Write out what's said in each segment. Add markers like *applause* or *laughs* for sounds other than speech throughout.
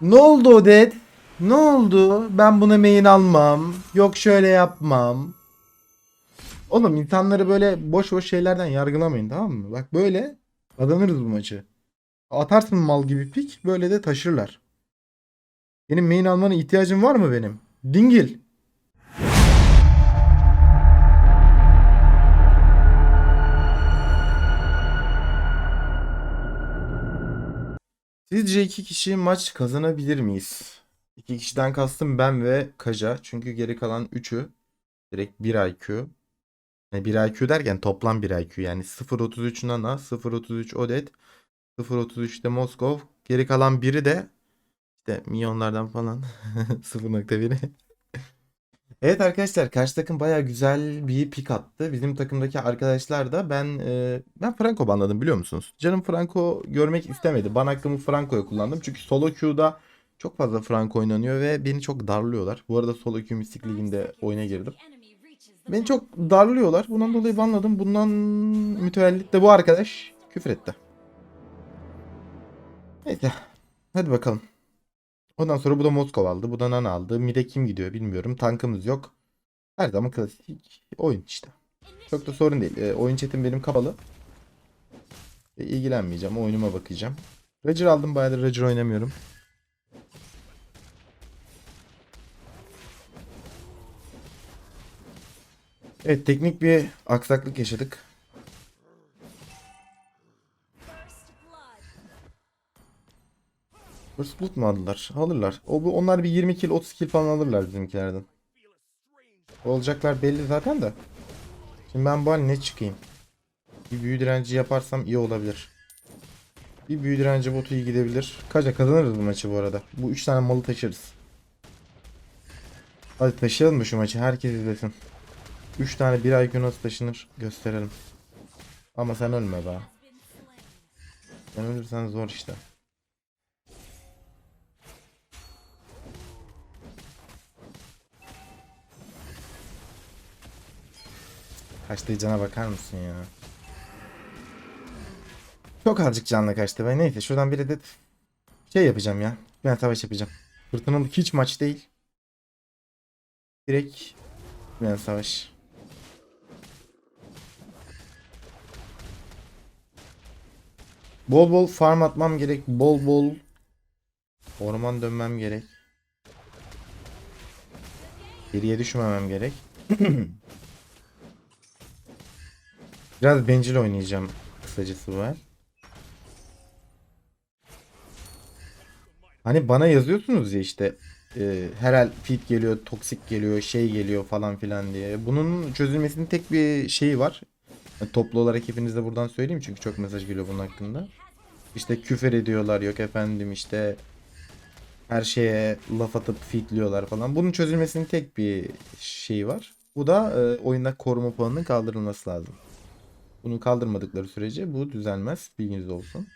Ne oldu Odet? Ne oldu? Ben buna main almam. Yok şöyle yapmam. Oğlum insanları böyle boş boş şeylerden yargılamayın tamam mı? Bak böyle kazanırız bu maçı. Atarsın mal gibi pik böyle de taşırlar. Benim main almana ihtiyacım var mı benim? Dingil. Sizce iki kişi maç kazanabilir miyiz? İki kişiden kastım ben ve Kaja. Çünkü geri kalan üçü direkt 1 IQ. Yani 1 IQ derken toplam 1 IQ. Yani 0.33 Nana, 0.33 Odet, 0.33 de Moskov. Geri kalan biri de işte milyonlardan falan *laughs* 0.1'i. Evet arkadaşlar karşı takım baya güzel bir pik attı. Bizim takımdaki arkadaşlar da ben e, ben Franco banladım biliyor musunuz? Canım Franco görmek istemedi. Ban hakkımı Franco'ya kullandım. Çünkü solo queue'da çok fazla Franco oynanıyor ve beni çok darlıyorlar. Bu arada solo queue Mystic Ligi'nde oyuna girdim. Beni çok darlıyorlar. Bundan dolayı banladım. Bundan mütevellit de bu arkadaş küfür etti. Neyse. Hadi bakalım. Ondan sonra bu da Moskova aldı. Bu da Nana aldı. Mide kim gidiyor bilmiyorum. Tankımız yok. Her zaman klasik oyun işte. Çok da sorun değil. E, oyun chatim benim kapalı. E, ilgilenmeyeceğim. Oyunuma bakacağım. Roger aldım. Bayağıdır Roger oynamıyorum. Evet teknik bir aksaklık yaşadık. First Blood mu aldılar? Alırlar. O, bu, onlar bir 20 kill 30 kill falan alırlar bizimkilerden. Olacaklar belli zaten de. Şimdi ben bu ne çıkayım? Bir büyü direnci yaparsam iyi olabilir. Bir büyü direnci botu iyi gidebilir. Kaça kazanırız bu maçı bu arada. Bu 3 tane malı taşırız. Hadi taşıyalım mı şu maçı? Herkes izlesin. 3 tane bir IQ nasıl taşınır gösterelim. Ama sen ölme be. Sen ölürsen zor işte. Kaçtığı cana bakar mısın ya? Çok azıcık canla kaçtı. Ben neyse şuradan bir adet şey yapacağım ya. Ben savaş yapacağım. Fırtınalık hiç maç değil. Direkt ben savaş. Bol bol farm atmam gerek. Bol bol orman dönmem gerek. Geriye düşmemem gerek. *clears throat* Biraz bencil oynayacağım kısacası var. Hani bana yazıyorsunuz ya işte e, herhal fit geliyor, toksik geliyor, şey geliyor falan filan diye. Bunun çözülmesinin tek bir şeyi var. Yani toplu olarak hepinize buradan söyleyeyim çünkü çok mesaj geliyor bunun hakkında. İşte küfür ediyorlar yok efendim işte her şeye laf atıp fitliyorlar falan. Bunun çözülmesinin tek bir şeyi var. Bu da e, oyunda koruma puanının kaldırılması lazım. Bunu kaldırmadıkları sürece bu düzelmez. Bilginiz olsun.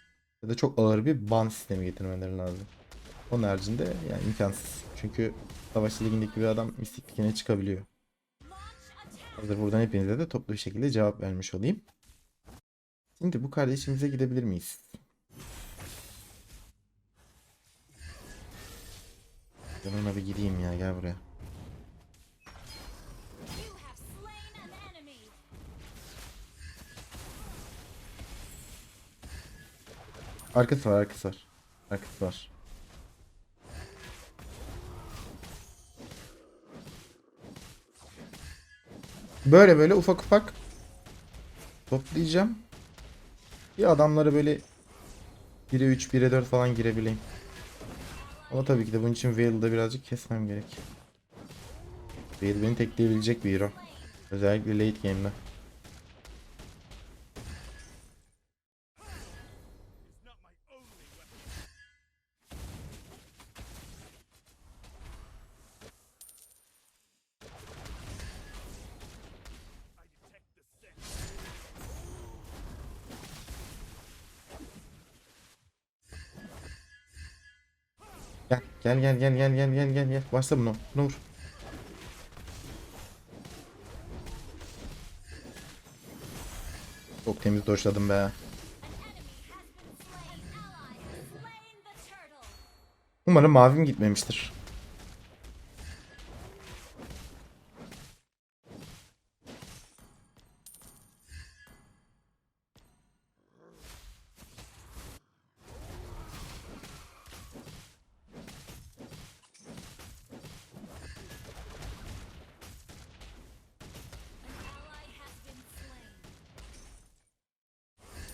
Ya da çok ağır bir ban sistemi getirmeleri lazım. Onun haricinde yani imkansız. Çünkü Savaş Ligi'ndeki bir adam mistiklikine çıkabiliyor. Hazır buradan hepinize de toplu bir şekilde cevap vermiş olayım. Şimdi bu kardeşimize gidebilir miyiz? Ben ona bir gideyim ya gel buraya. Arkası var arkası var. Arkası var. Böyle böyle ufak ufak toplayacağım. Bir adamlara böyle 1'e 3, 1'e 4 falan girebileyim. Ama tabii ki de bunun için Veil'da birazcık kesmem gerek. Veil beni tekleyebilecek bir hero. Özellikle late game'de. Gel gel gel gel gel gel gel gel gel. Başla bunu. Bunu vur. Çok temiz doşladım be. Umarım mavim gitmemiştir.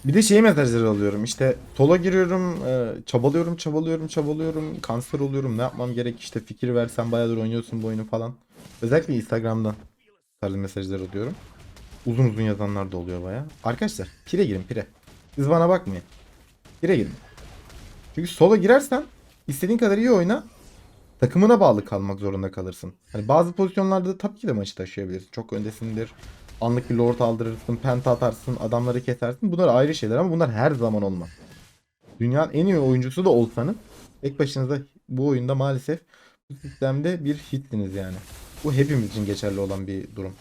Bir de şey mesajları alıyorum. İşte sola giriyorum, e, çabalıyorum, çabalıyorum, çabalıyorum, kanser oluyorum. Ne yapmam gerek? İşte fikir versen bayağıdır oynuyorsun bu oyunu falan. Özellikle Instagram'dan tarzı mesajlar alıyorum. Uzun uzun yazanlar da oluyor baya. Arkadaşlar pire girin pire. Siz bana bakmayın. Pire girin. Çünkü sola girersen istediğin kadar iyi oyna. Takımına bağlı kalmak zorunda kalırsın. Hani bazı pozisyonlarda tabii ki de maçı taşıyabilirsin. Çok öndesindir. Anlık bir lord aldırırsın, penta atarsın, adamları kesersin. Bunlar ayrı şeyler ama bunlar her zaman olmaz. Dünyanın en iyi oyuncusu da olsanız tek başınıza bu oyunda maalesef bu sistemde bir hitsiniz yani. Bu hepimiz için geçerli olan bir durum.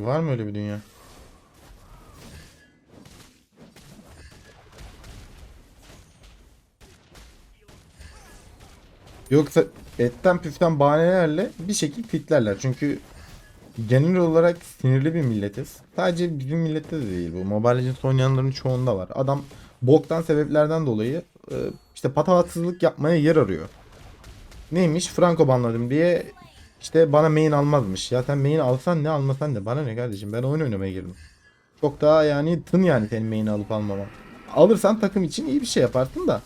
Var mı öyle bir dünya? Yoksa etten püften bahanelerle bir şekilde fitlerler. Çünkü genel olarak sinirli bir milletiz. Sadece bizim millette de değil bu. Mobile Legends oynayanların çoğunda var. Adam boktan sebeplerden dolayı e, işte patavatsızlık yapmaya yer arıyor. Neymiş? Franco banladım diye işte bana main almazmış. Ya sen main alsan ne almasan ne bana ne kardeşim ben oyun oynamaya girdim. Çok daha yani tın yani senin main'i alıp almaman. Alırsan takım için iyi bir şey yaparsın da.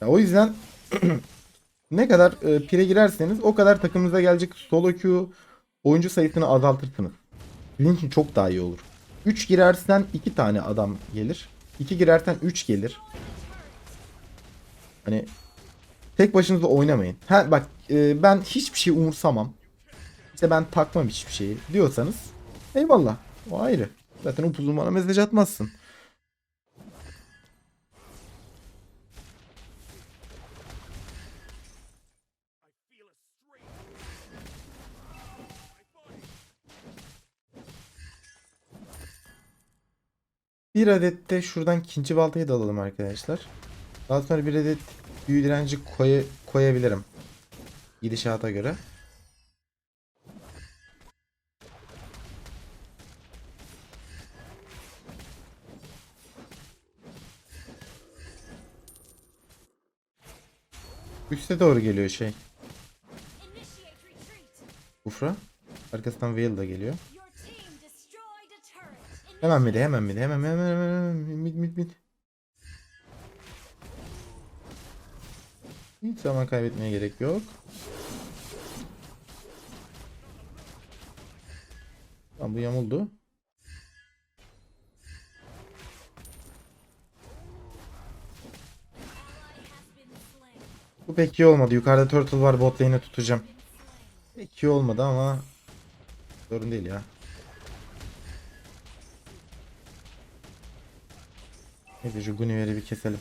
Ya o yüzden *clears throat* ne kadar e, pire girerseniz o kadar takımınıza gelecek solo queue oyuncu sayısını azaltırsınız. Sizin için çok daha iyi olur. 3 girersen 2 tane adam gelir. 2 girersen 3 gelir. Hani tek başınıza oynamayın. Ha bak e, ben hiçbir şey umursamam. İşte ben takmam hiçbir şeyi diyorsanız eyvallah. O ayrı. Zaten upuzun bana mesaj atmazsın. Bir adet de şuradan ikinci baltayı da alalım arkadaşlar. Daha sonra bir adet büyü direnci koy koyabilirim. Gidişata göre. Üste doğru geliyor şey. Ufra. Arkasından Veil da geliyor. Hemen midi hemen midi hemen hemen hemen hemen mid mid mid. Hiç zaman kaybetmeye gerek yok. Tamam bu yamuldu. Bu pek iyi olmadı. Yukarıda turtle var bot lane'i tutacağım. Pek iyi olmadı ama sorun değil ya. Neyse şu Guinevere bir keselim.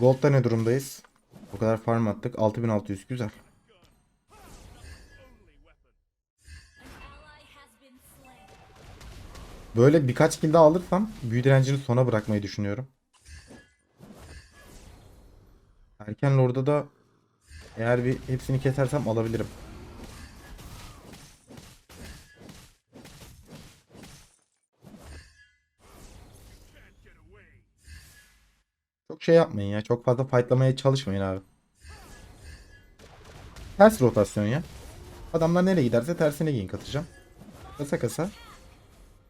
Gold'da ne durumdayız? O kadar farm attık. 6600 güzel. Böyle birkaç kill daha alırsam büyü direncini sona bırakmayı düşünüyorum. Erken Lord'a da eğer bir hepsini kesersem alabilirim. Çok şey yapmayın ya. Çok fazla fightlamaya çalışmayın abi. Ters rotasyon ya. Adamlar nereye giderse tersine gank atacağım. Kasa kasa.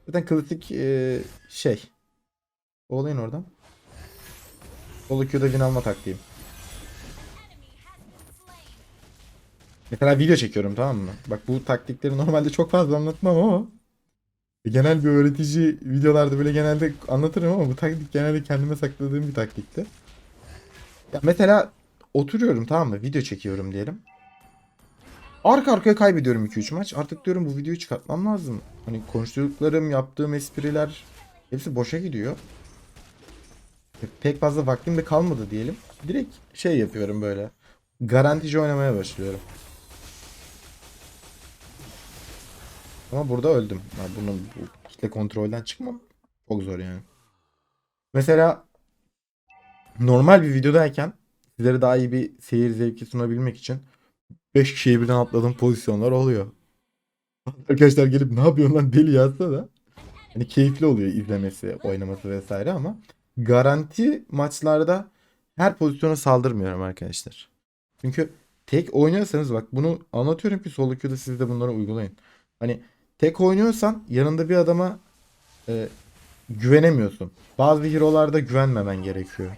Zaten klasik e, şey. Olayın oradan. Solo Q'da win alma taktiğim. Mesela video çekiyorum tamam mı? Bak bu taktikleri normalde çok fazla anlatmam ama genel bir öğretici videolarda böyle genelde anlatırım ama bu taktik genelde kendime sakladığım bir taktikti. Ya mesela oturuyorum tamam mı? Video çekiyorum diyelim. Arka arkaya kaybediyorum 2-3 maç. Artık diyorum bu videoyu çıkartmam lazım. Hani konuştuklarım, yaptığım espriler hepsi boşa gidiyor. Pek fazla vaktim de kalmadı diyelim. Direkt şey yapıyorum böyle. Garantici oynamaya başlıyorum. Ama burada öldüm. Ya bunun bu kitle kontrolden çıkmam çok zor yani. Mesela normal bir videodayken sizlere daha iyi bir seyir zevki sunabilmek için 5 kişiye birden atladığım pozisyonlar oluyor. Arkadaşlar gelip ne yapıyorsun lan deli yazsa da hani keyifli oluyor izlemesi, oynaması vesaire ama garanti maçlarda her pozisyona saldırmıyorum arkadaşlar. Çünkü tek oynuyorsanız bak bunu anlatıyorum ki solo queue'da siz de bunları uygulayın. Hani tek oynuyorsan yanında bir adama e, güvenemiyorsun. Bazı hero'larda güvenmemen gerekiyor.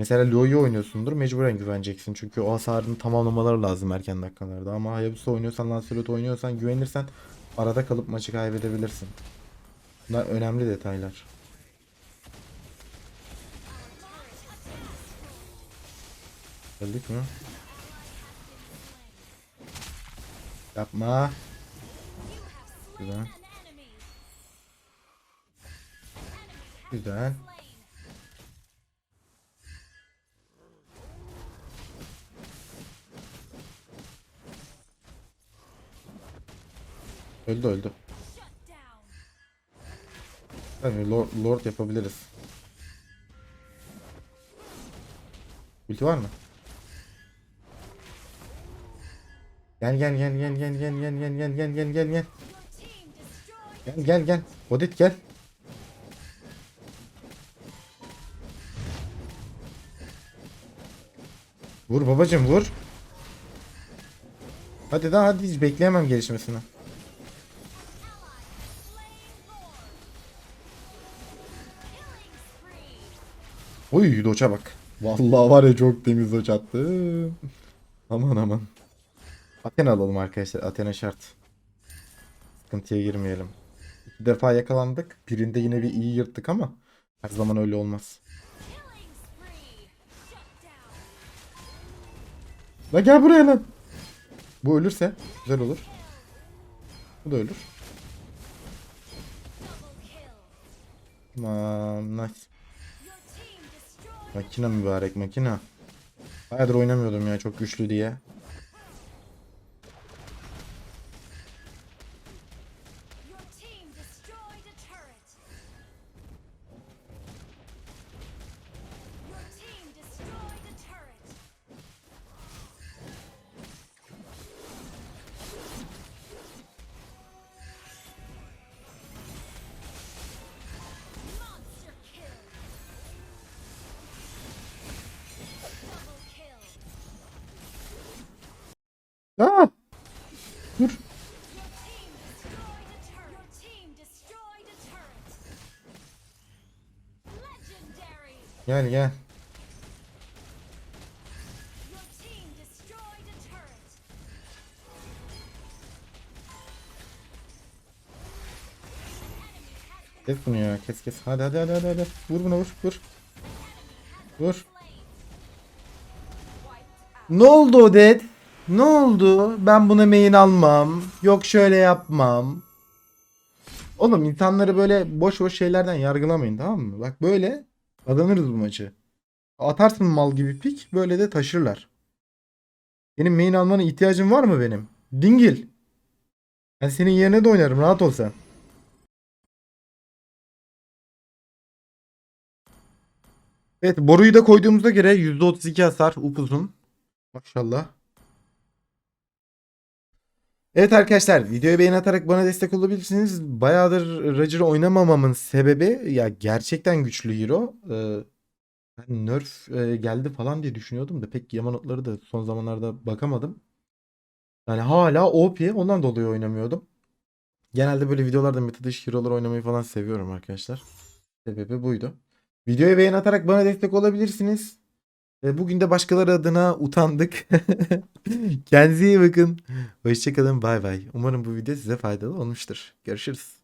Mesela Lo'yu oynuyorsundur mecburen güveneceksin. Çünkü o hasarını tamamlamaları lazım erken dakikalarda. Ama Hayabusa oynuyorsan, Lancelot oynuyorsan güvenirsen arada kalıp maçı kaybedebilirsin. Bunlar önemli detaylar. Öldük mü? Yapma. Güzel. Güzel. Öldü öldü. Tabii Lord, Lord yapabiliriz. Ulti var mı? Gel gel gel gel gel gel gel gel gel gel gel gel gel gel gel gel Odit gel. Vur babacım vur. Hadi daha hadi hiç bekleyemem gelişmesini. Oy doça bak. Vallahi var ya çok temiz doç attım. Aman aman. Athena alalım arkadaşlar. Athena şart. Sıkıntıya girmeyelim. İki defa yakalandık. Birinde yine bir iyi yırttık ama her zaman öyle olmaz. La gel buraya lan. Bu ölürse güzel olur. Bu da ölür. Tamam nice. Makine mübarek makine. Bayağıdır oynamıyordum ya çok güçlü diye. Turret. Legendary. Gel gel. Turret. Kes bunu ya kes kes. Hadi hadi hadi hadi. hadi. Vur buna vur vur. Vur. Ne oldu Odet? Ne oldu? Ben buna main almam. Yok şöyle yapmam. Oğlum insanları böyle boş boş şeylerden yargılamayın tamam mı? Bak böyle kazanırız bu maçı. Atarsın mal gibi pik böyle de taşırlar. Benim main almana ihtiyacım var mı benim? Dingil. Ben senin yerine de oynarım rahat ol sen. Evet boruyu da koyduğumuzda göre %32 hasar upuzun. Maşallah. Evet arkadaşlar videoyu beğeni atarak bana destek olabilirsiniz. Bayağıdır Roger oynamamamın sebebi ya gerçekten güçlü hero. Ee, nerf e, geldi falan diye düşünüyordum da pek yama notları da son zamanlarda bakamadım. Yani hala OP ondan dolayı oynamıyordum. Genelde böyle videolarda meta dışı hero'lar oynamayı falan seviyorum arkadaşlar. Sebebi buydu. Videoya beğeni atarak bana destek olabilirsiniz. Bugün de başkaları adına utandık. *laughs* Kendinize iyi bakın. Hoşçakalın. Bay bay. Umarım bu video size faydalı olmuştur. Görüşürüz.